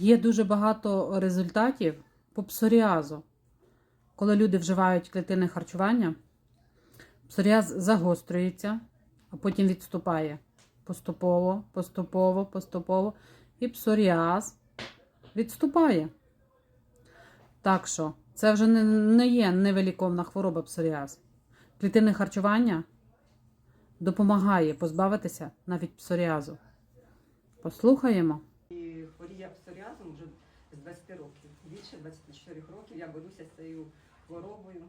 Є дуже багато результатів по псоріазу. Коли люди вживають клітинне харчування, псоріаз загострюється, а потім відступає. Поступово, поступово, поступово. І псоріаз відступає. Так що, це вже не, не є невеликовна хвороба псоріаз. Клітинне харчування допомагає позбавитися навіть псоріазу. Послухаємо. Хворію псоріазом вже з 20 років. Більше 24 років я борюся з цією хворобою.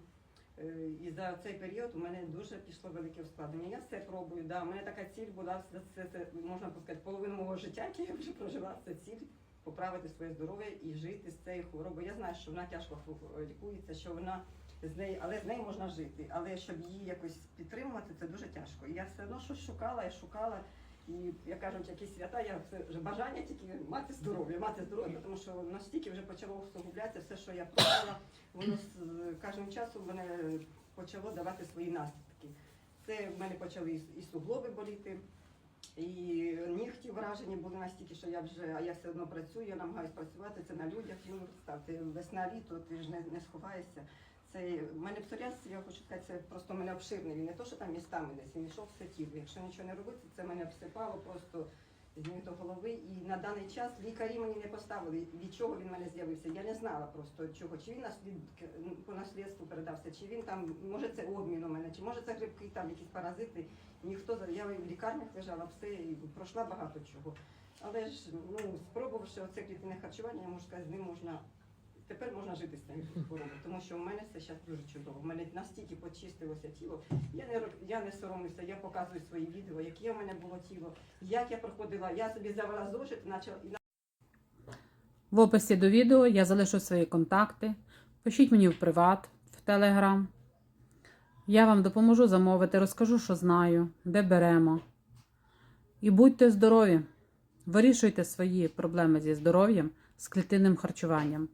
Е, І за цей період у мене дуже пішло велике ускладнення. Я все пробую. Да. У мене така ціль була це, це, можна сказати, половину мого життя, яке я вже прожила, це ціль поправити своє здоров'я і жити з цією хворобою. Я знаю, що вона тяжко лікується, що вона з нею, але з нею можна жити. Але щоб її якось підтримувати, це дуже тяжко. І я все одно щось шукала, я шукала. І як кажуть, якісь свята, я все вже бажання тільки мати здоров'я, мати здоров'я, тому що настільки вже почало усугублятися все, що я пробувала, воно з кожним часом мене почало давати свої наслідки. Це в мене почали і- і суглоби боліти, і нігті вражені були настільки, що я вже, а я все одно працюю, я намагаюся працювати, це на людях. Ну, представте, весна літо, ти ж не, не сховаєшся. Це в мене псоріаз, я хочу сказати, це просто в мене обширний. Він не то, що там містами десь, він йшов все тіло. Якщо нічого не робити, це мене обсипало просто з ніг до голови. І на даний час лікарі мені не поставили, від чого він в мене з'явився. Я не знала просто чого. Чи він наслід по наслідству передався, чи він там, може це обмін у мене, чи може це грибки, там якісь паразити. Ніхто я в лікарнях лежала, все і пройшла багато чого. Але ж ну спробувавши оце клітинне харчування, я можу сказати, з ним можна. Тепер можна жити з цією хворобою, тому що у мене все зараз дуже чудово. У мене настільки почистилося тіло. Я не я не соромлюся, я показую свої відео, яке у мене було тіло, як я проходила. Я собі завела зошит, почала В описі до відео я залишу свої контакти. Пишіть мені в приват, в Телеграм. Я вам допоможу замовити, розкажу, що знаю, де беремо. І будьте здорові! Вирішуйте свої проблеми зі здоров'ям з клітинним харчуванням.